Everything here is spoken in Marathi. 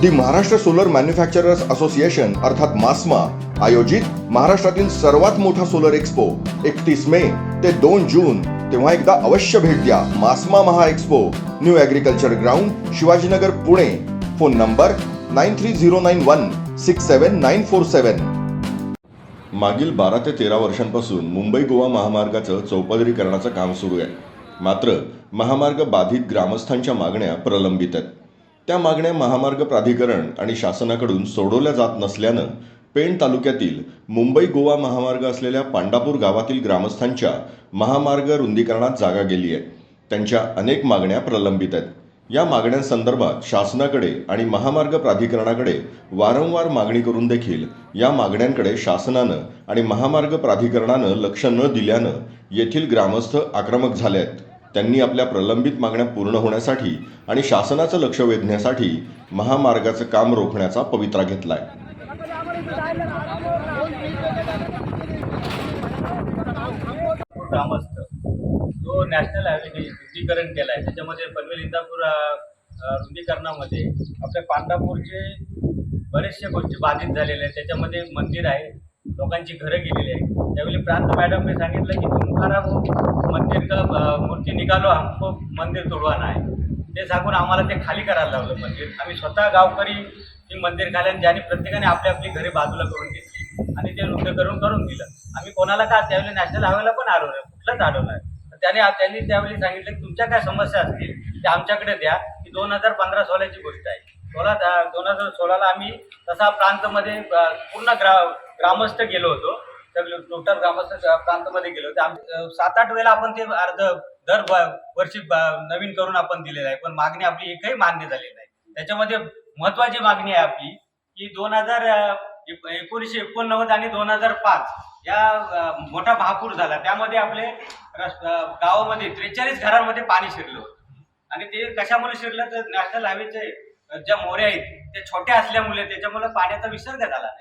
The Maharashtra solar manufacturers association अर्थात मास्मा आयोजित महाराष्ट्रातील सर्वात मोठा सोलर एक्स्पो एकतीस मे ते दोन जून. तेव्हा एकदा अवश्य भेट द्या. MASMA Maha expo new agriculture ground Shivajinagar Pune. Phone number nine three zero nine one six seven nine four seven. मागील बारा ते तेरा वर्षांपासून मुंबई गोवा महामार्गाचं चौपदरीकरणाचं काम सुरू आहे. मात्र महामार्ग बाधित ग्रामस्थांच्या मागण्या प्रलंबित आहेत. त्या मागण्या महामार्ग प्राधिकरण आणि शासनाकडून सोडवल्या जात नसल्यानं पेण तालुक्यातील मुंबई गोवा महामार्ग असलेल्या पांडापूर गावातील ग्रामस्थांच्या महामार्ग रुंदीकरणात जागा गेली आहे. त्यांच्या अनेक मागण्या प्रलंबित आहेत. या मागण्यांसंदर्भात शासनाकडे आणि महामार्ग प्राधिकरणाकडे वारंवार मागणी करून देखील या मागण्यांकडे शासनानं आणि महामार्ग प्राधिकरणानं लक्ष न दिल्यानं येथील ग्रामस्थ आक्रमक झाले आहेत. त्यांनी आपल्या प्रलंबित मागण्या पूर्ण होण्यासाठी आणि शासनाचं लक्ष वेधण्यासाठी महामार्गाचं काम रोखण्याचा पवित्रा घेतलाय. ग्रामस्थ. जो नॅशनल हायवे रुंदीकरण केला आहे त्याच्यामध्ये पनवेल इंदापूर रुंदीकरणामध्ये आपल्या पांढरापूरचे बरेचशा गोष्टी बाधित झालेल्या आहेत. त्याच्यामध्ये मंदिर आहे. लोकांची घरं गेलेली आहे त्यावेळी प्रांत मॅडमने सांगितलं की तुम्हाला मंदिर का मूर्ती निकालो हमको मंदिर तोडवाना आहे ते सांगून आम्हाला ते खाली करायला लावलं मंदिर. आम्ही स्वतः गावकरी ती मंदिर खाली आणि प्रत्येकाने आपली आपली घरे बाजूला करून घेतली आणि ते नृत्य करून करून दिलं. आम्ही कोणाला का त्यावेळी नॅशनल हायवेला पण आलो नाही कुठलंच आलो नाही. त्याने त्यांनी त्यावेळी सांगितलं की तुमच्या काय समस्या असतील त्या आमच्याकडे द्या ही दोन हजार पंधरा सोळाची गोष्ट आहे. सोळा दोन हजार सोळाला आम्ही तसा प्रांतमध्ये पूर्ण ग्रा ग्रामस्थ गेलो होतो. टोटल ग्रामस्थ प्रांतामध्ये प्रांतमध्ये गेलो होतो. सात आठ वेळेला आपण ते अर्ध दर वर्षी नवीन करून आपण दिलेलं आहे. पण मागणी आपली एकही मान्य झालेली नाही. त्याच्यामध्ये महत्वाची मागणी आहे आपली की दोन हजार एकोणीसशे एकोणनव्वद आणि दोन हजार पाच या मोठा महापूर झाला. त्यामध्ये आपले रस- गावामध्ये त्रेचाळीस घरांमध्ये पाणी शिरलं होतं. आणि ते कशामुळे शिरलं? तर नॅशनल हायवेचे ज्या मोऱ्या आहेत त्या छोट्या असल्यामुळे त्याच्यामुळे पाण्याचा विसर्ग झाला नाही.